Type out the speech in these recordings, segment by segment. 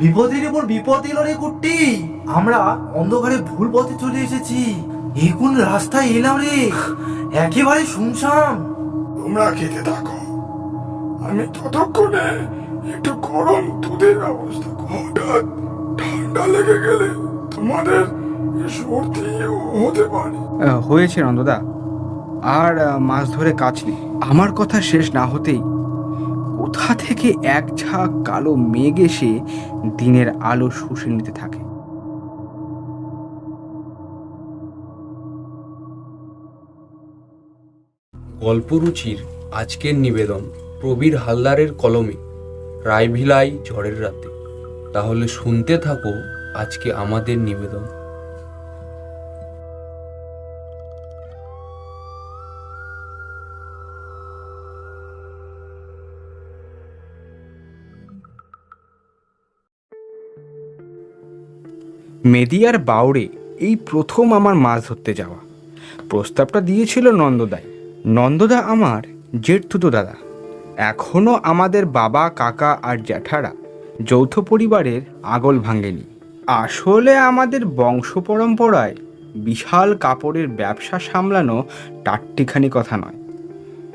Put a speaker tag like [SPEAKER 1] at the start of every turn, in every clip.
[SPEAKER 1] বিপদের উপর বিপদ এলো রে কুট্টি। আমরা অন্ধকারে ভুল পথে চলে এসেছি। এই কোন রাস্তায় এলাম রে। একেবারে শুনশান।
[SPEAKER 2] তোমরা খেতে থাকো। আমি ততক্ষণে একটু গরম দুধের ব্যবস্থা হঠাৎ ঠান্ডা লেগে গেলে তোমাদের সর্দি হতে পারে।
[SPEAKER 3] হয়েছে নন্দদা। আর মাছ ধরে কাজ নেই। আমার কথা শেষ না হতেই কোথা থেকে এক ঝাঁক কালো মেঘ এসে দিনের আলো শুষে নিতে থাকে?
[SPEAKER 4] গল্পরুচির আজকের নিবেদন প্রবীর হালদারের কলমে রায়ভিলাই ঝড়ের রাতে। তাহলে শুনতে থাকো আজকে আমাদের নিবেদন।
[SPEAKER 3] মেদিয়ার বাউড়ে এই প্রথম আমার মাছ ধরতে যাওয়া। প্রস্তাবটা দিয়েছিল নন্দদাই। নন্দদা আমার জেঠতুতো দাদা। এখনও আমাদের বাবা, কাকা আর জ্যাঠারা যৌথ পরিবারের আগল ভাঙেনি। আসলে আমাদের বংশ পরম্পরায় বিশাল কাপড়ের ব্যবসা সামলানো টাট্টিখানি কথা নয়।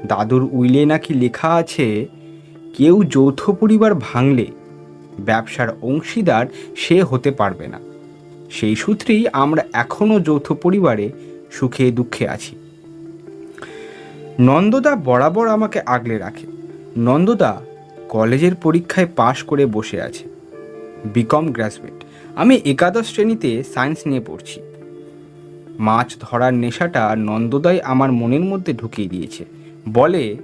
[SPEAKER 3] দাদুর উইলে নাকি লেখা আছে, কেউ যৌথ পরিবার ভাঙলে ব্যবসার অংশীদার সে হতে পারবে না। সেই সূত্রেই আমরা এখনও যৌথ পরিবারে সুখে দুঃখে আছি। নন্দদা বরাবর আমাকে আগলে রাখে। নন্দদা কলেজের পরীক্ষায় পাশ করে বসে আছে। BCom graduate. আমি একাদশ শ্রেণীতে সায়েন্স নিয়ে পড়ছি। মাছ ধরার নেশাটা নন্দদাই আমার মনের মধ্যে ঢুকিয়ে দিয়েছে। বলে,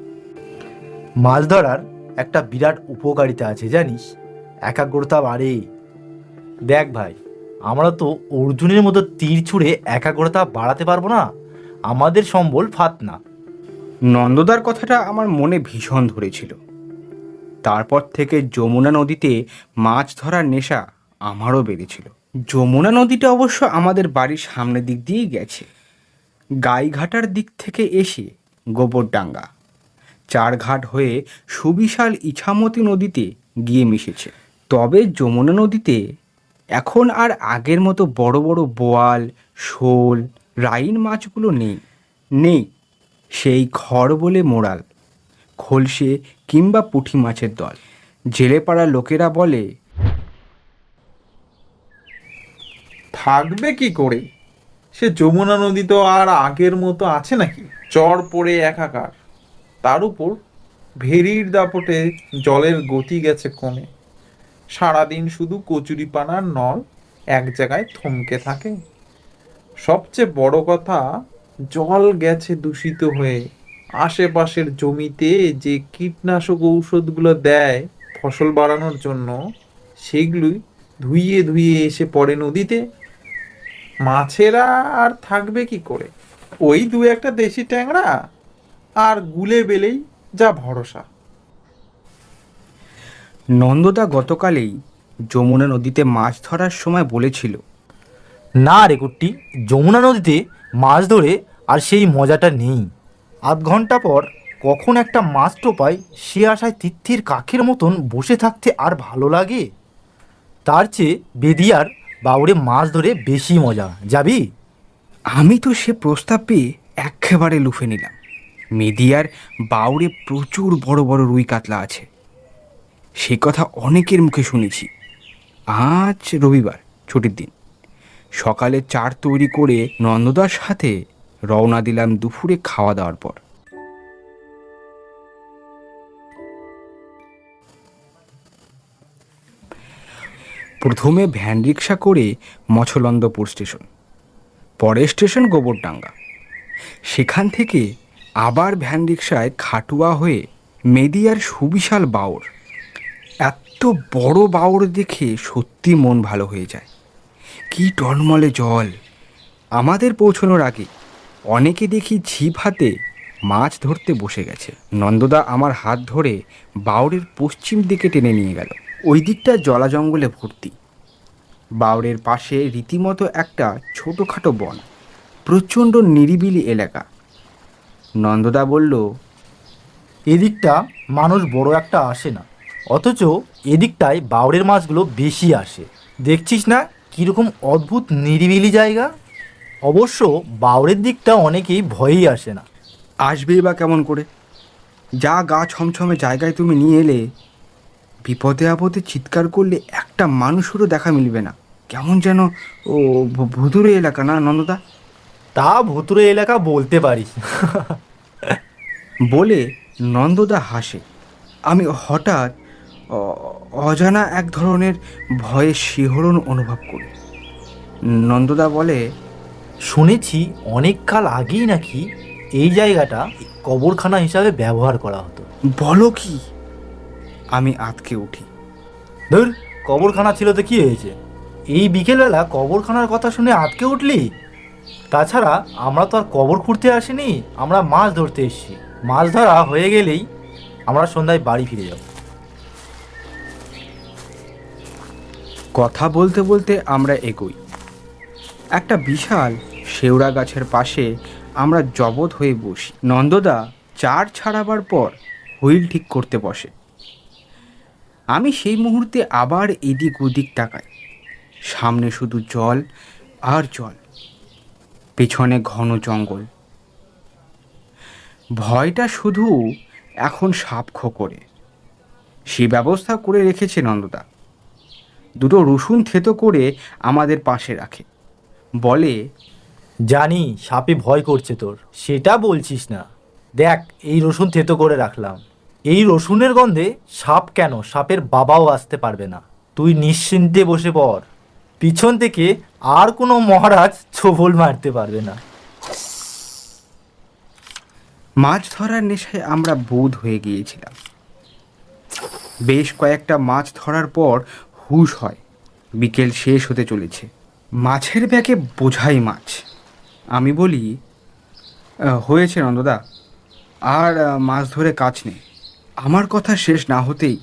[SPEAKER 1] মাছ ধরার একটা বিরাট উপকারিতা আছে জানিস? একাগ্রতা বাড়ে। দেখ ভাই আমরা তো অর্জুনের মতো তীর ছুঁড়ে একাগ্রতা বাড়াতে পারব না। আমাদের সম্বল ফাত না
[SPEAKER 3] নন্দদার কথাটা আমার মনে ভীষণ ধরেছিল। তারপর থেকে যমুনা নদীতে মাছ ধরার নেশা আমারও বেড়েছিল। যমুনা নদীটা অবশ্য আমাদের বাড়ির সামনের দিক দিয়েই গেছে। গাইঘাটার দিক থেকে এসে গোবরডাঙ্গা। চারঘাট হয়ে সুবিশাল ইছামতি নদীতে গিয়ে মিশেছে। তবে যমুনা নদীতে এখন আর আগের মতো বড় বড় বোয়াল, শোল, রাইন মাছগুলো নেই। নেই, সেই ঘর বলে মোড়াল, খলসে কিংবা পুঁটি মাছের দল। জেলেপাড়া লোকেরা বলে,
[SPEAKER 5] থাকবে কি করে? সে যমুনা নদী তো আর আগের মতো আছে নাকি? চর পড়ে একাকার। তার উপর ভেরির দাপটে জলের গতি গেছে কমে সারাদিন শুধু কচুরিপানার নল এক জায়গায় থমকে থাকে। সবচেয়ে বড় কথা, জল গেছে দূষিত হয়ে। আশেপাশের জমিতে যে কীটনাশক ঔষধগুলো দেয় ফসল বাড়ানোর জন্য, সেগুলোই ধুইয়ে ধুইয়ে এসে পড়ে নদীতে। মাছেরা আর থাকবে কি করে? ওই দু একটা দেশি ট্যাংরা আর গুলে বেলেই যা ভরসা।
[SPEAKER 3] নন্দদা গতকালেই যমুনা নদীতে মাছ ধরার সময় বলেছিল।
[SPEAKER 1] না রে কুট্টি যমুনা নদীতে মাছ ধরে আর সেই মজাটা নেই। আধ ঘণ্টা পর কখন একটা মাছ টোপায় সে আশায় তিথির কাকের মতন বসে থাকতে আর ভালো লাগে? তার চেয়ে বেদিয়ার বাউরে মাছ ধরে বেশি মজা যাবি?
[SPEAKER 3] আমি তো সে প্রস্তাব পেয়ে একেবারে লুফে নিলাম। মেদিয়ার বাউরে প্রচুর বড় বড় রুই কাতলা আছে। সে কথা অনেকের মুখে শুনেছি। আজ রবিবার, ছুটির দিন। সকালে চার তৈরি করে নন্দদার সাথে রওনা দিলাম দুপুরে খাওয়া দাওয়ার পর। প্রথমে ভ্যান রিক্সা করে মছলন্দপুর স্টেশন, পরের স্টেশন গোবরডাঙ্গা। সেখান থেকে আবার ভ্যান রিক্সায় খাটুয়া হয়ে মেদিয়ার সুবিশাল বাওর এত বড় বাওর দেখে সত্যি মন ভালো হয়ে যায়। কি টলমলে জল। আমাদের পৌঁছানোর আগে অনেকে দেখি ঝিপ হাতে মাছ ধরতে বসে গেছে। নন্দদা আমার হাত ধরে বাউরের পশ্চিম দিকে টেনে নিয়ে গেল। ওই দিকটা জলা জঙ্গলে ভর্তি। বাউরের পাশে রীতিমতো একটা ছোটোখাটো বন, প্রচণ্ড নিরিবিলি এলাকা। নন্দদা বলল,
[SPEAKER 1] এদিকটা মানুষ বড় একটা আসে না। অথচ এদিকটায় বাউরের মাছগুলো বেশি আসে। দেখছিস না কীরকম অদ্ভুত নিরিবিলি জায়গা? অবশ্য বাউরের দিকটা অনেকেই ভয়েই আসে না।
[SPEAKER 3] আসবেই বা কেমন করে? যা গা ছমছমে জায়গায় তুমি নিয়ে এলে বিপদে আপদে চিৎকার করলে একটা মানুষেরও দেখা মিলবে না। কেমন যেন ও ভুতুরে এলাকা না নন্দদা?
[SPEAKER 1] তা ভুতুরে এলাকা বলতে পারিস।
[SPEAKER 3] বলে নন্দদা হাসে। আমি হঠাৎ অজানা এক ধরনের ভয়ের শিহরণ অনুভব করি। নন্দদা বলে
[SPEAKER 1] শুনেছি অনেক কাল আগেই নাকি এই জায়গাটা কবরখানা হিসাবে ব্যবহার করা হতো।
[SPEAKER 3] বলো কি? আমি আতকে উঠি।
[SPEAKER 1] ধর কবরখানা ছিল তো কি হয়েছে? এই বিকেলবেলা কবরখানার কথা শুনে আটকে উঠলি? তাছাড়া আমরা তো আর কবর খুঁড়তে আসিনি আমরা মাছ ধরতে এসেছি। মাছ ধরা হয়ে গেলেই আমরা সন্ধ্যায় বাড়ি ফিরে যাব।
[SPEAKER 3] কথা বলতে বলতে আমরা এগোই। একটা বিশাল শেওড়া গাছের পাশে আমরা জবত হয়ে বসি। নন্দদা চার ছাড়াবার পর হুইল ঠিক করতে বসে। আমি সেই মুহূর্তে আবার এদিক ওদিক তাকাই। সামনে শুধু জল আর জল, পেছনে ঘন জঙ্গল। ভয়টা শুধু এখন সাপ করে। সে ব্যবস্থা করে রেখেছে নন্দদা। দুটো রসুন থেতো করে আমাদের পাশে রাখে। বলে
[SPEAKER 1] জানি সাপে ভয় করছে তোর। সেটা বলছিস না। দেখ এই রসুন থেতো করে রাখলাম। এই রসুনের গন্ধে সাপ কেন? সাপের বাবাও আসতে পারবে না। তুই নিশ্চিন্তে বসে পড়। পিছন থেকে আর কোনো মহারাজ ছোবল মারতে পারবে না।
[SPEAKER 3] মাছ ধরার নেশায় আমরা বোধ হয়ে গিয়েছিলাম। বেশ কয়েকটা মাছ ধরার পর হুশ হয়। বিকেল শেষ হতে চলেছে। মাছের ব্যাগে বোঝাই মাছ। আমি বলি হয়েছে নন্দদা। আর মাছ ধরে কাজ নেই। আমার কথা শেষ না হতেই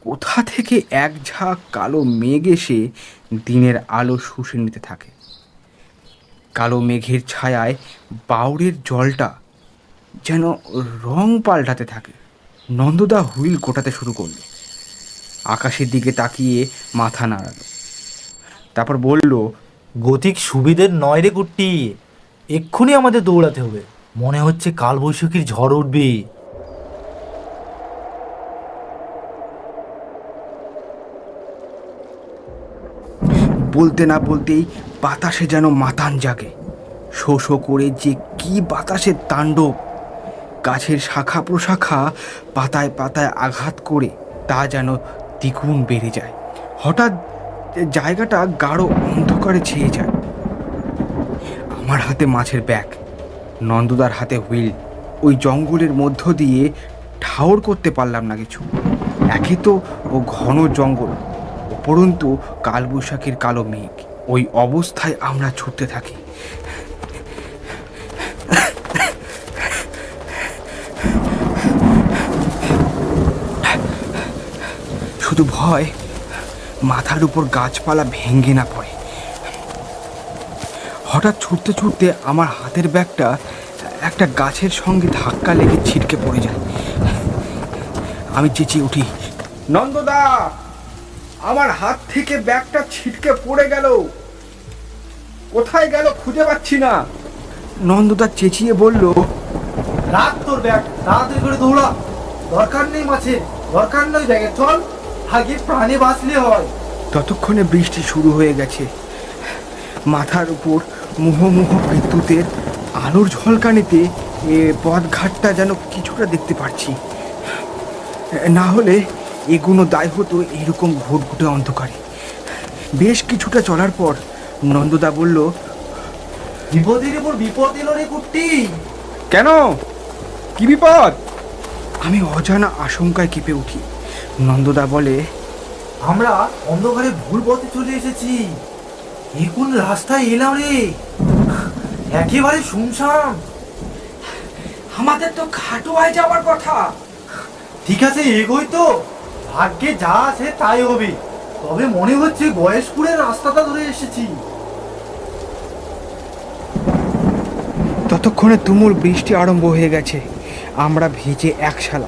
[SPEAKER 3] কোথা থেকে এক ঝাঁক কালো মেঘ এসে দিনের আলো শুষে নিতে থাকে? কালো মেঘের ছায়ায় বাউরের জলটা যেন রং পাল্টাতে থাকে। নন্দদা হুইল গোটাতে শুরু করল। আকাশের দিকে তাকিয়ে মাথা নাড়ালো। তারপর বলল,
[SPEAKER 1] গতিক সুবিধের নয় রে কুট্টি, এক্ষুনি আমাদের দৌড়াতে হবে। মনে হচ্ছে কালবৈশাখীর ঝড় উঠবে।
[SPEAKER 3] বলতে না বলতেই বাতাসে যেন মাতান জাগে। শো শো করে যে কি বাতাসের তাণ্ডব। গাছের শাখা প্রশাখা পাতায় পাতায় আঘাত করে তা যেন দ্বিগুণ বেড়ে যায়। হঠাৎ জায়গাটা গাঢ় অন্ধকারে ছেয়ে যায়। আমার হাতে মাছের ব্যাগ, নন্দদার হাতে হুইল, ওই জঙ্গলের মধ্য দিয়ে ঠাওর করতে পারলাম না কিছু। একে তো ও ঘন জঙ্গল উপরন্তু কালবৈশাখীর কালো মেঘ। ওই অবস্থায় আমরা ছুটতে থাকি। শুধু ভয়, মাথার উপর গাছপালা ভেঙে না পড়ে। হঠাৎ ছুটতে ছুটতে আমার হাতের ব্যাগটা একটা গাছের সঙ্গে ধাক্কা লেগে ছিটকে পড়ে যায়। আমি চেঁচিয়ে উঠি, নন্দদা, আমার হাত থেকে ব্যাগটা ছিটকে পড়ে গেল। কোথায় গেল খুঁজে পাচ্ছি না। নন্দদা চেঁচিয়ে বলল
[SPEAKER 1] রাখ তোর ব্যাগ, তাড়াতাড়ি করে দৌড়া। দরকার নেই মাছে দরকার নেই ব্যাগে, চল। আগে প্রাণে বাঁচলে হয়।
[SPEAKER 3] ততক্ষণে বৃষ্টি শুরু হয়ে গেছে। মাথার উপর মুহমুহ বিদ্যুতের আলোর ঝলকানিতে এ পথঘাটটা যেন কিছুটা দেখতে পাচ্ছি না হলে এগুলো দায় হতো এরকম ঘুটঘুটে অন্ধকারে। বেশ কিছুটা চলার পর নন্দদা বলল
[SPEAKER 1] বিপদের উপর বিপদ এলো রে কুট্টি।
[SPEAKER 3] কেন? কি বিপদ? আমি অজানা আশঙ্কায় কেঁপে উঠি। নন্দদা বলে
[SPEAKER 1] আমরা অন্ধকারে ভুল পথে চলে এসেছি। এ কোন রাস্তায় এলাম রে? একেবারে শুনশান।
[SPEAKER 3] আমাদের তো খাটুয়ায় যাওয়ার কথা।
[SPEAKER 1] ঠিক আছে এগোই তো। ভাগ্যে যা আছে তাই হবে। তবে মনে হচ্ছে গয়েশপুরের রাস্তাটা ধরে এসেছি।
[SPEAKER 3] ততক্ষণে তুমুল বৃষ্টি আরম্ভ হয়ে গেছে। আমরা ভিজে একশালা।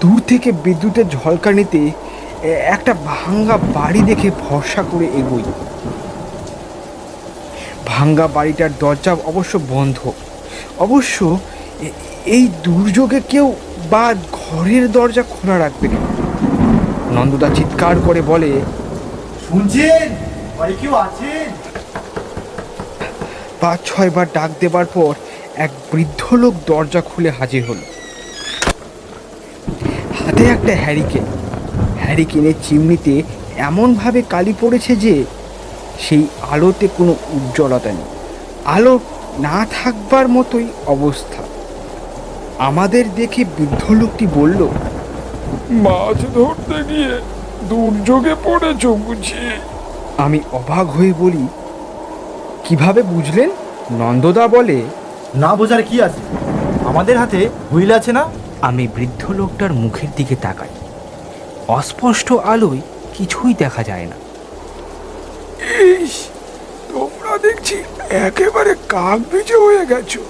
[SPEAKER 3] দূর থেকে বিদ্যুতের ঝলকানিতে একটা ভাঙ্গা বাড়ি দেখে ভরসা করে এগোই। ভাঙ্গা বাড়িটার দরজা অবশ্য বন্ধ। অবশ্য এই দুর্যোগে কেউ বা ঘরের দরজা খোলা রাখবে কেন নন্দদা চিৎকার করে বলে
[SPEAKER 1] শুনছেন? বাড়ি কেউ আছেন?
[SPEAKER 3] পাঁচ ছয়বার ডাক দেবার পর এক বৃদ্ধ লোক দরজা খুলে হাজির হলো। হাতে একটা হ্যারিকেন হ্যারিকেনের চিমনিতে এমনভাবে কালি পড়েছে যে সেই আলোতে কোনো উজ্জ্বলতা নেই। আলো না থাকবার মতোই অবস্থা। আমাদের দেখে বৃদ্ধ লোকটি বলল
[SPEAKER 2] মাছ ধরতে গিয়ে দুর্যোগে পড়েছ বুঝি?
[SPEAKER 3] আমি অবাক হয়ে বলি কীভাবে বুঝলেন? নন্দদা বলে
[SPEAKER 1] না বোঝার কি আছে? আমাদের হাতে হুইল আছে না?
[SPEAKER 3] আমি বৃদ্ধ লোকটার মুখের দিকে তাকাই। অস্পষ্ট আলোয় কিছুই দেখা যায় না।
[SPEAKER 2] ইস তোমরা দেখছি একেবারে কাক বিজে হয়ে গেছো।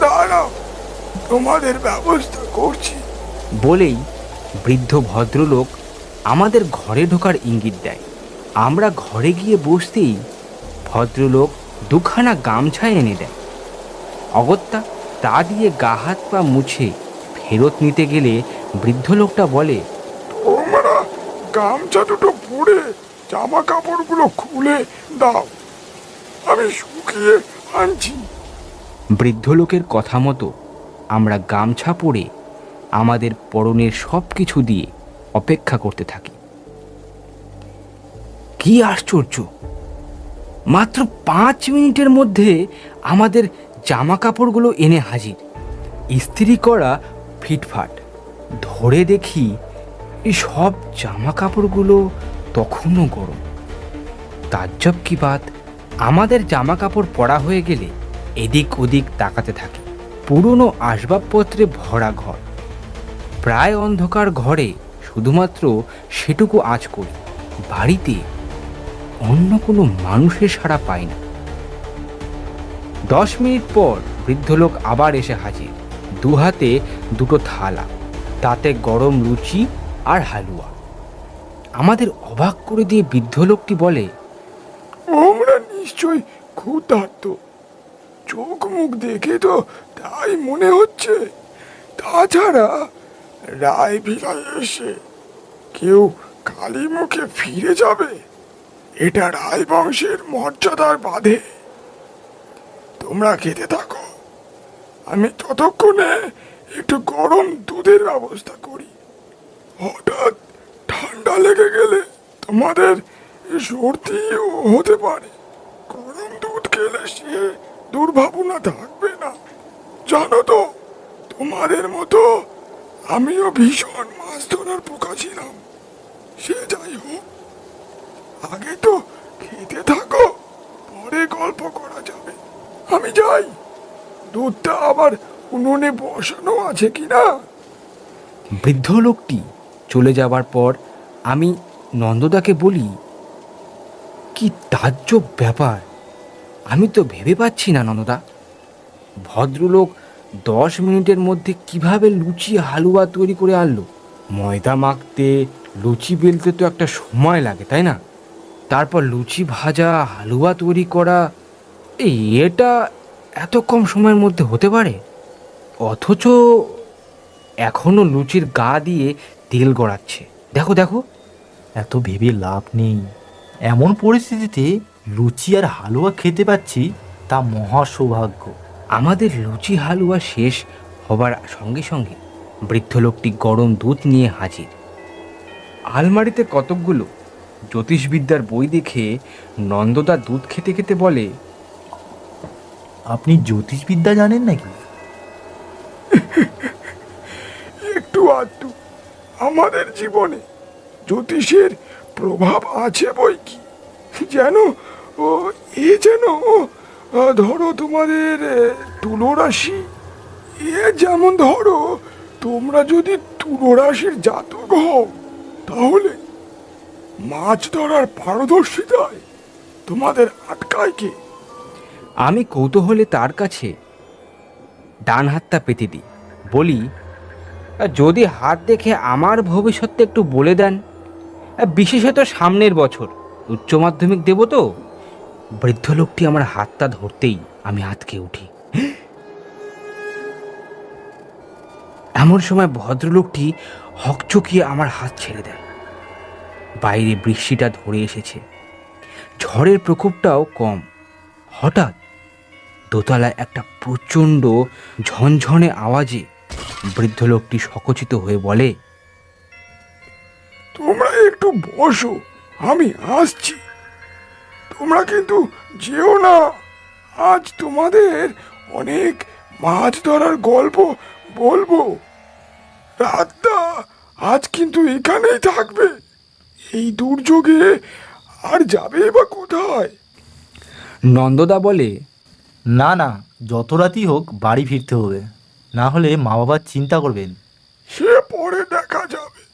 [SPEAKER 2] দাঁড়াও তোমাদের ব্যবস্থা করছি।
[SPEAKER 3] বলেই বৃদ্ধ ভদ্রলোক আমাদের ঘরে ঢোকার ইঙ্গিত দেয়। আমরা ঘরে গিয়ে বসতেই ভদ্রলোক দুখানা গামছা এনে দেয়। অগত্যা তা দিয়ে গা হাত পা মুছে ফেরত নিতে গেলে বৃদ্ধ লোকটা বলে
[SPEAKER 2] তোমরা গামছা দুটো পরে জামা কাপড়গুলো খুলে দাও আমি শুকিয়ে আনছি।
[SPEAKER 3] বৃদ্ধ লোকের কথা মতো আমরা গামছা পরে আমাদের পরনের সব কিছু দিয়ে অপেক্ষা করতে থাকি। কি আশ্চর্য! মাত্র পাঁচ মিনিটের মধ্যে আমাদের জামা কাপড়গুলো এনে হাজির। ইস্ত্রি করা ফিটফাট। ধরে দেখি এই সব জামা কাপড়গুলো তখনও গরম। তাজ্জব কি বাত, আমাদের জামা কাপড় পরা হয়ে গেলে এদিক ওদিক তাকাতে থাকে। পুরনো আসবাবপত্রে ভরা ঘর। প্রায় অন্ধকার ঘরে শুধুমাত্র সেটুকু আঁচ করি। বাড়িতে অন্য কোনো মানুষের সাড়া পায় না। দশ মিনিট পর বৃদ্ধ লোক আবার এসে হাজির। দু হাতে দুটো থালা, তাতে গরম লুচি আর হালুয়া। আমাদের অবাক করে দিয়ে বৃদ্ধ লোকটি বলে
[SPEAKER 2] তোমরা নিশ্চয়ই ক্ষুধার্ত। চোখ মুখ দেখে তো তাই মনে হচ্ছে। তাছাড়া রায় ভিলায় এসে কেউ কালী মুখে ফিরে যাবে। এটা রায় বংশের মর্যাদার বাধে। তোমরা খেতে থাকো। আমি ততক্ষণে একটু গরম দুধের ব্যবস্থা করি। হঠাৎ ঠান্ডা লেগে গেলে তোমাদের সর্দিও হতে পারে। গরম দুধ খেলে সে দুর্ভাবনা থাকবে না। জানো তো, তোমাদের মতো আমিও ভীষণ মাছ ধরার পোকা ছিলাম। সে যাই হোক, আগে তো খেতে থাকো, পরে গল্প করা যাবে। আমি যাই। দুধটা আবার উনুনে বসানো আছে কিনা?
[SPEAKER 3] বৃদ্ধ লোকটি চলে যাবার পর আমি নন্দদাকে বলি, কি তাজ্জব ব্যাপার? আমি তো ভেবে পাচ্ছি না নন্দদা। ভদ্রলোক দশ মিনিটের মধ্যে কীভাবে লুচি, হালুয়া তৈরি করে আনলো? ময়দা মাখতে, লুচি বেলতে তো একটা সময় লাগে, তাই না? তারপর লুচি ভাজা, হালুয়া তৈরি করা এই, এটা এত কম সময়ের মধ্যে হতে পারে? অথচ এখনও লুচির গা দিয়ে তেল গড়াচ্ছে। দেখো দেখো।
[SPEAKER 1] এত ভেবে লাভ নেই। এমন পরিস্থিতিতে লুচি আর হালুয়া খেতে পাচ্ছি, তা মহা সৌভাগ্য
[SPEAKER 3] আমাদের লুচি হালুয়া শেষ হবার সঙ্গে সঙ্গে বৃদ্ধ লোকটি গরম দুধ নিয়ে হাজির। আলমারিতে কতকগুলো জ্যোতিষবিদ্যার বই দেখে নন্দদা দুধ খেতে খেতে বলে
[SPEAKER 1] আপনি জ্যোতিষবিদ্যা জানেন নাকি?
[SPEAKER 2] একটু আধটু। আমাদের জীবনে জ্যোতিষের প্রভাব আছে বই কি? যেন ও এ যেন ধরো তোমাদের এ, তুলো রাশি এ যেমন ধরো তোমরা যদি তুলো রাশির জাতক হও তাহলে মাছ ধরার পারদর্শিতায় তোমাদের আটকায় কে?
[SPEAKER 3] আমি কৌতূহলে তার কাছে ডান হাতটা পেতে দিই। বলি, যদি হাত দেখে আমার ভবিষ্যৎটা একটু বলে দেন। বিশেষত সামনের বছর। উচ্চ মাধ্যমিক দেব তো। বৃদ্ধ লোকটি আমার হাতটা ধরতেই আমি আতকে উঠি। এমন সময় ভদ্রলোকটি হকচকিয়ে আমার হাত ছেড়ে দেয়। বাইরে বৃষ্টিটা ধরে এসেছে। ঝড়ের প্রকোপটাও কম। হঠাৎ দোতলায় একটা প্রচণ্ড ঝনঝনে আওয়াজে বৃদ্ধ লোকটি সকচিত হয়ে বলে
[SPEAKER 2] তোমরা একটু বসো আমি আসছি। তোমরা কিন্তু যেও না। আজ তোমাদের অনেক মাছ ধরার গল্প বলব। রাতটা আজ কিন্তু এখানেই থাকবে। এই দুর্যোগে আর যাবে বা কোথায়?
[SPEAKER 3] নন্দদা বলে
[SPEAKER 1] না না যত রাতই হোক বাড়ি ফিরতে হবে। না হলে মা বাবার চিন্তা করবেন।
[SPEAKER 2] সে পরে দেখা যাবে।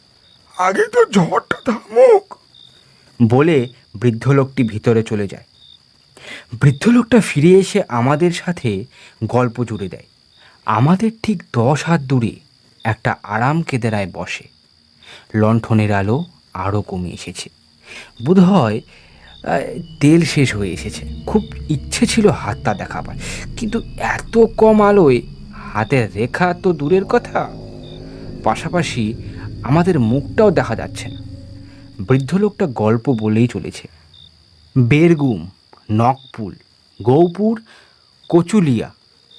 [SPEAKER 2] আগে তো ঝড়টা থামুক।
[SPEAKER 3] বলে বৃদ্ধ লোকটি ভিতরে চলে যায়। বৃদ্ধ লোকটা ফিরে এসে আমাদের সাথে গল্প জুড়ে দেয়। আমাদের ঠিক দশ হাত দূরে একটা আরাম কেদেরায় বসে। লণ্ঠনের আলো আরও কমে এসেছে। বোধহয় তেল শেষ হয়ে এসেছে। খুব ইচ্ছে ছিল হাতটা দেখাবার। কিন্তু এত কম আলোয় হাতের রেখা তো দূরের কথা। পাশাপাশি আমাদের মুখটাও দেখা যাচ্ছে না। বৃদ্ধ লোকটা গল্প বলেই চলেছে। বেরগুম নকপুল গৌপুর, কচুলিয়া,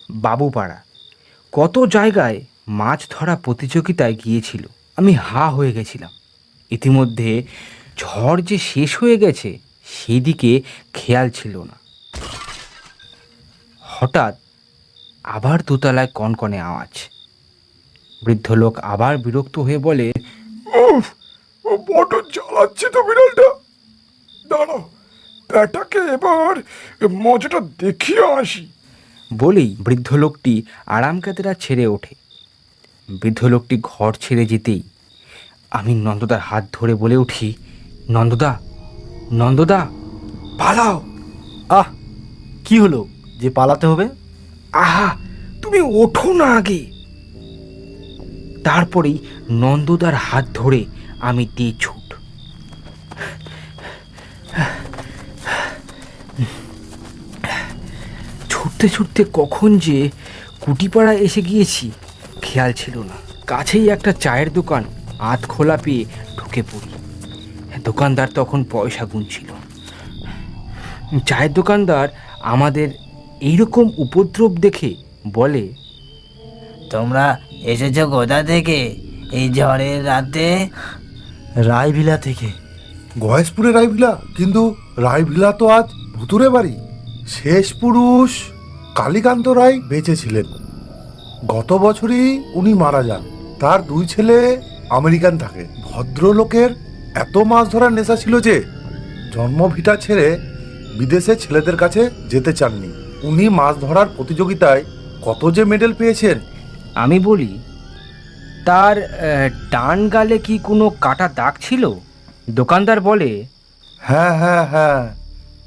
[SPEAKER 3] বাবুপাড়া। কত জায়গায় মাছ ধরা প্রতিযোগিতায় গিয়েছিল। আমি হা হয়ে গেছিলাম। ইতিমধ্যে ঝড় যে শেষ হয়ে গেছে সেদিকে খেয়াল ছিল না। হঠাৎ আবার দোতলায় কনকনে আওয়াজ। বৃদ্ধ লোক আবার বিরক্ত হয়ে বলে
[SPEAKER 2] উফ ও বড় জ্বালাচ্ছে তো বিড়ালটা। দাঁড়াও ব্যাটাকে এবার মজাটা দেখিয়ে আসি।
[SPEAKER 3] বলেই বৃদ্ধ লোকটি আরামকাতেরা ছেড়ে ওঠে। বৃদ্ধ লোকটি ঘর ছেড়ে যেতেই আমি নন্দদার হাত ধরে বলে উঠি নন্দদা নন্দদা পালাও।
[SPEAKER 1] আহ কি হলো? যে পালাতে হবে?
[SPEAKER 3] আহা তুমি ওঠো না আগে। তারপরেই নন্দদার হাত ধরে আমি দিই ছুট। ছুটতে ছুটতে কখন যে কুটিপাড়া এসে গিয়েছি খেয়াল ছিল না। কাছেই একটা চায়ের দোকান আধ খোলা পেয়ে ঢুকে পড়ি। দোকানদার তখন পয়সা গুনছিল চায়ের দোকানদার আমাদের এইরকম উপদ্রব দেখে বলে
[SPEAKER 6] তোমরা এসেছ কোথা থেকে? এই ঝড়ের রাতে?
[SPEAKER 1] রায়ভিলা থেকে।
[SPEAKER 7] গয়েশপুরে রায়ভিলা কিন্তু রায়ভিলা তো আজ ভুতুরে বাড়ি। শেষ পুরুষ কালীকান্ত রায় বেঁচে ছিলেন। গত বছরই উনি মারা যান। তার দুই ছেলে আমেরিকান থাকে। ভদ্রলোকের এত মাছ ধরার নেশা ছিল যে জন্মভিটা ছেড়ে বিদেশে ছেলেদের কাছে যেতে চাননি। উনি মাছ ধরার প্রতিযোগিতায় কত যে মেডেল পেয়েছেন?
[SPEAKER 3] আমি বলি তার আহ, ডান গালে কি কোনো কাটা দাগ ছিল? দোকানদার বলে
[SPEAKER 7] হ্যাঁ হ্যাঁ হ্যাঁ।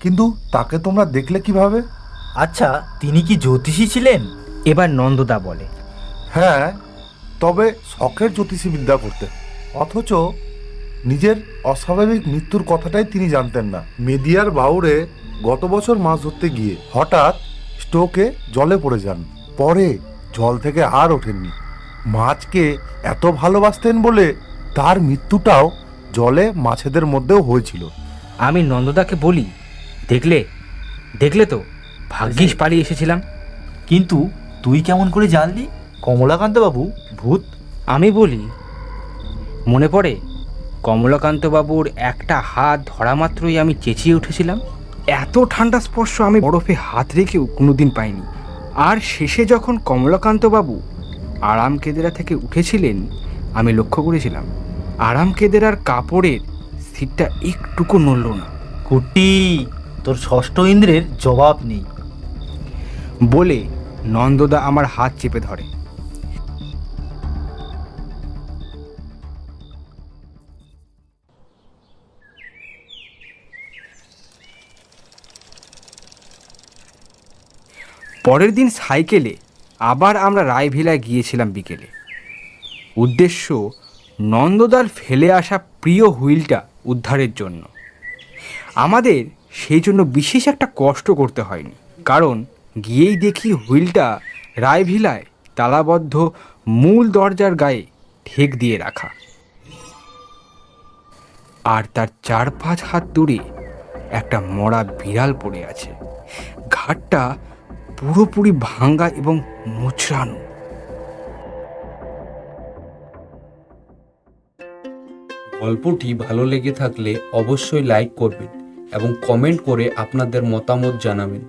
[SPEAKER 7] কিন্তু তাকে তোমরা দেখলে কীভাবে?
[SPEAKER 1] আচ্ছা তিনি কি জ্যোতিষী ছিলেন?
[SPEAKER 3] এবার নন্দদা বলে
[SPEAKER 7] হ্যাঁ তবে শখের জ্যোতিষী বিদ্যা করতেন। অথচ নিজের অস্বাভাবিক মৃত্যুর কথাটাই তিনি জানতেন না। মেদিয়ার বাউরে গত বছর মাছ ধরতে গিয়ে হঠাৎ স্টোকে জলে পড়ে যান। পরে জল থেকে আর ওঠেননি। মাছকে এত ভালোবাসতেন বলে তার মৃত্যুটাও জলে মাছেদের মধ্যেও হয়েছিল।
[SPEAKER 3] আমি নন্দদাকে বলি দেখলে? দেখলে তো? ভাগ্যিস পালিয়ে এসেছিলাম।
[SPEAKER 1] কিন্তু তুই কেমন করে জানলি? কমলাকান্ত বাবু ভূত।
[SPEAKER 3] আমি বলি মনে পড়ে কমলাকান্তবাবুর একটা হাত ধরা মাত্রই আমি চেঁচিয়ে উঠেছিলাম। এত ঠান্ডা স্পর্শ আমি বরফে হাত রেখেও কোনোদিন পাইনি। আর শেষে যখন কমলাকান্তবাবু আরাম কেদেরা থেকে উঠেছিলেন আমি লক্ষ্য করেছিলাম আরাম কেদেরার কাপড়ের সিটটা একটুকু নড়ল না।
[SPEAKER 1] কুটি তোর ষষ্ঠ ইন্দ্রের জবাব নেই।
[SPEAKER 3] বলে নন্দদা আমার হাত চেপে ধরে। পরের দিন সাইকেলে আবার আমরা রায়ভিলায় গিয়েছিলাম বিকেলে। উদ্দেশ্য, নন্দদার ফেলে আসা প্রিয় হুইলটা উদ্ধারের জন্য। আমাদের সেই জন্য বিশেষ একটা কষ্ট করতে হয়নি। কারণ গিয়েই দেখি হুইলটা রায়ভিলায় তালাবদ্ধ মূল দরজার গায়ে ঠেক দিয়ে রাখা। আর তার চার পাঁচ হাত দূরে একটা মরা বিড়াল পড়ে আছে। ঘাটটা পুরোপুরি ভাঙ্গা এবং মোচড়ানো।
[SPEAKER 4] গল্পটি ভালো লেগে থাকলে অবশ্যই লাইক করবেন এবং কমেন্ট করে আপনাদের মতামত জানাবেন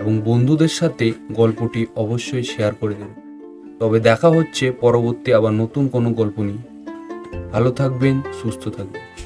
[SPEAKER 4] এবং বন্ধুদের সাথে গল্পটি অবশ্যই শেয়ার করে দেবেন। তবে দেখা হচ্ছে পরবর্তী আবার নতুন কোনো গল্প নিয়ে। ভালো থাকবেন, সুস্থ থাকবেন।